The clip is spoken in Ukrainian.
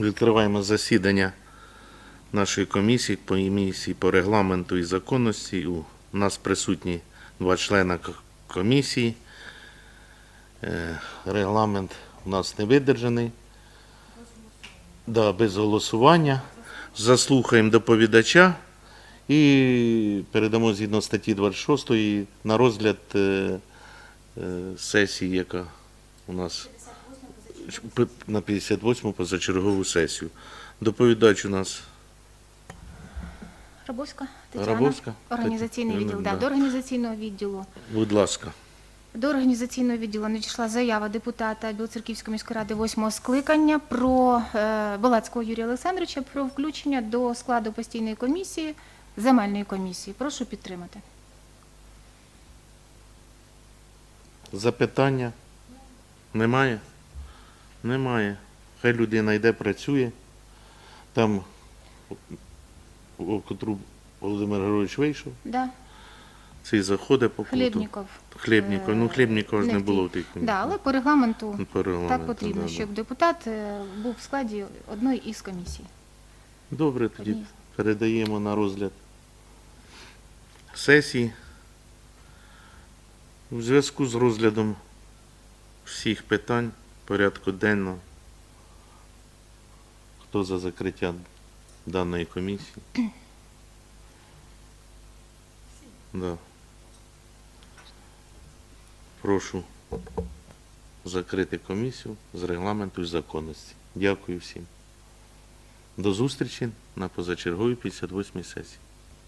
Відкриваємо засідання нашої комісії, комісії по регламенту і законності. У нас присутні два члена комісії. Е, Регламент у нас не видержаний. Да, без голосування. Заслухаємо доповідача і передамо згідно статті 26 на розгляд е, е, сесії, яка у нас на 58-му позачергову сесію. Доповідач у нас Рабовська Тетяна. Рабовська? Організаційний Тетяна, відділ. Да. да. До організаційного відділу. будь ласка. До організаційного відділу надійшла заява депутата Білоцерківської міської ради восьмого скликання про е, Балацького Юрія Олександровича про включення до складу постійної комісії земельної комісії. Прошу підтримати. Запитання? Немає? Немає. Хай людина йде, працює. Там, о, котру Володимир Григорович вийшов, Да. цей заходить по путу. Хлібніков. Хлібніков. Ну, Е, Хлібнікова ж не було в тій комісії. Да, але по регламенту Ну, по регламенту, так потрібно, да, да. щоб депутат е, був в складі одної із комісій. Добре, тоді Однієї. передаємо на розгляд сесії. У зв'язку з розглядом всіх питань порядку денного. Хто за закриття даної комісії? Да. Прошу закрити комісію з регламенту і законності. Дякую всім. До зустрічі на позачерговій 58-й сесії.